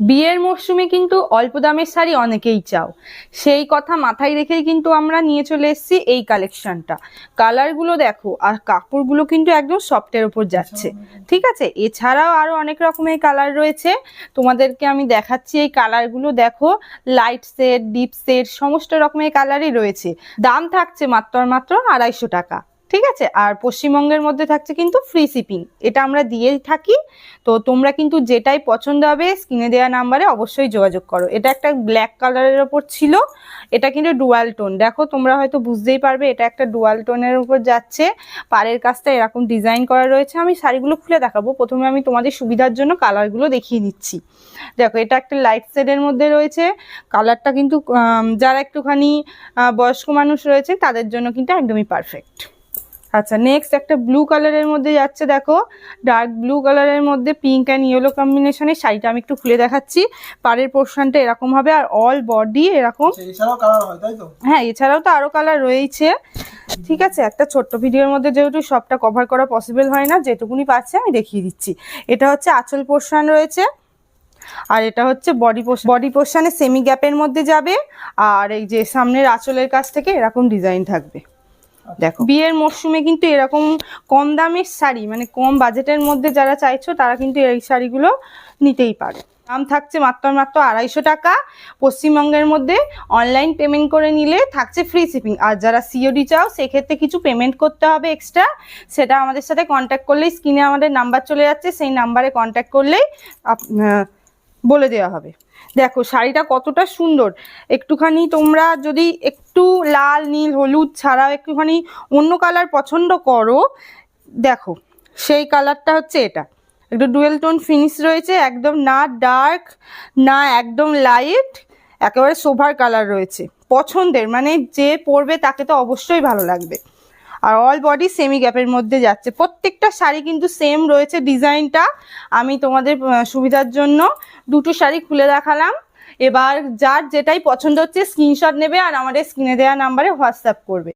বিয়ের মরশুমে কিন্তু অল্প দামের শাড়ি অনেকেই চাও। সেই কথা মাথায় রেখেই কিন্তু আমরা নিয়ে চলে এসেছি এই কালেকশনটা কালারগুলো দেখো, আর কাপড়গুলো কিন্তু একদম সফটের ওপর যাচ্ছে। ঠিক আছে? এছাড়াও আরও অনেক রকমের কালার রয়েছে। তোমাদেরকে আমি দেখাচ্ছি এই কালারগুলো দেখো লাইট সেট ডিপ সেট সমস্ত রকমের কালারই রয়েছে। দাম থাকছে মাত্র মাত্র আড়াইশো টাকা। আছে? আর পশ্চিমবঙ্গের মধ্যে থাকছে কিন্তু ফ্রি শিপিং এটা আমরা দিয়েই থাকি। তো তোমরা কিন্তু যেটাই পছন্দ হবে স্ক্রিনে দেওয়া নাম্বারে অবশ্যই যোগাযোগ করো। এটা একটা ব্ল্যাক কালারের ওপর ছিল। এটা কিন্তু ডুয়াল টোন দেখো, তোমরা হয়তো বুঝতেই পারবে, এটা একটা ডুয়াল টোনের উপর যাচ্ছে। পাড়ের কাজটা এরকম ডিজাইন করা রয়েছে। আমি শাড়িগুলো খুলে দেখাবো। প্রথমে আমি তোমাদের সুবিধার জন্য কালারগুলো দেখিয়ে দিচ্ছি। দেখো, এটা একটা লাইট শেডের মধ্যে রয়েছে। কালারটা কিন্তু যারা একটুখানি বয়স্ক মানুষ রয়েছে, তাদের জন্য কিন্তু একদমই পারফেক্ট আচ্ছা নেক্সট একটা ব্লু কালারের মধ্যে যাচ্ছে দেখো। ডার্ক ব্লু কালারের মধ্যে পিঙ্ক অ্যান্ড ইয়েলো কম্বিনেশনের শাড়িটা আমি একটু খুলে দেখাচ্ছি। পাড়ের পোর্শনটা এরকম হবে আর অল বডি এরকম। আচ্ছা, হয় এছাড়াও তো আরও কালার রয়েছে। ঠিক আছে একটা ছোট্ট ভিডিওর মধ্যে যেহেতু সবটা কভার করা পসিবল হয় না যেটুকুনি পাচ্ছে আমি দেখিয়ে দিচ্ছি। এটা হচ্ছে আঁচল পোর্শন রয়েছে আর এটা হচ্ছে বডি পোর্শন বডি পোর্শনে সেমি গ্যাপের মধ্যে যাবে আর এই যে সামনের আঁচলের কাছ থেকে এরকম ডিজাইন থাকবে। দেখো। বিয়ের মরশুমে কিন্তু এরকম কম দামের শাড়ি মানে কম বাজেটের মধ্যে যারা চাইছো তারা কিন্তু এই শাড়িগুলো নিতেই পারে। দাম থাকছে মাত্র মাত্র আড়াইশো টাকা। পশ্চিমবঙ্গের মধ্যে অনলাইন পেমেন্ট করে নিলে থাকছে ফ্রি শিপিং আর যারা সিওডি চাও সেক্ষেত্রে কিছু পেমেন্ট করতে হবে এক্সট্রা সেটা আমাদের সাথে কন্ট্যাক্ট করলেই স্ক্রিনে আমাদের নাম্বার চলে যাচ্ছে সেই নাম্বারে কন্ট্যাক্ট করলেই আপ- বলে দেওয়া হবে। দেখো শাড়িটা কতটা সুন্দর। একটুখানি তোমরা যদি একটু লাল, নীল, হলুদ ছাড়াও একটুখানি অন্য কালার পছন্দ করো। দেখো, সেই কালারটা হচ্ছে এটা। একটু ডুয়েল টোন ফিনিশ রয়েছে, একদম না ডার্ক না একদম লাইট একেবারে সোভার কালার রয়েছে। পছন্দের মানে যে পরবে তাকে তো অবশ্যই ভালো লাগবে। আর অল বডি সেমি গ্যাপের মধ্যে যাচ্ছে। প্রত্যেকটা শাড়ি কিন্তু সেম রয়েছে ডিজাইনটা আমি তোমাদের সুবিধার জন্য দুটো শাড়ি খুলে দেখালাম। এবার যার যেটাই পছন্দ হচ্ছে স্ক্রিনশট নেবে আর আমাদের স্ক্রিনে দেওয়া নাম্বারে হোয়াটসঅ্যাপ করবে।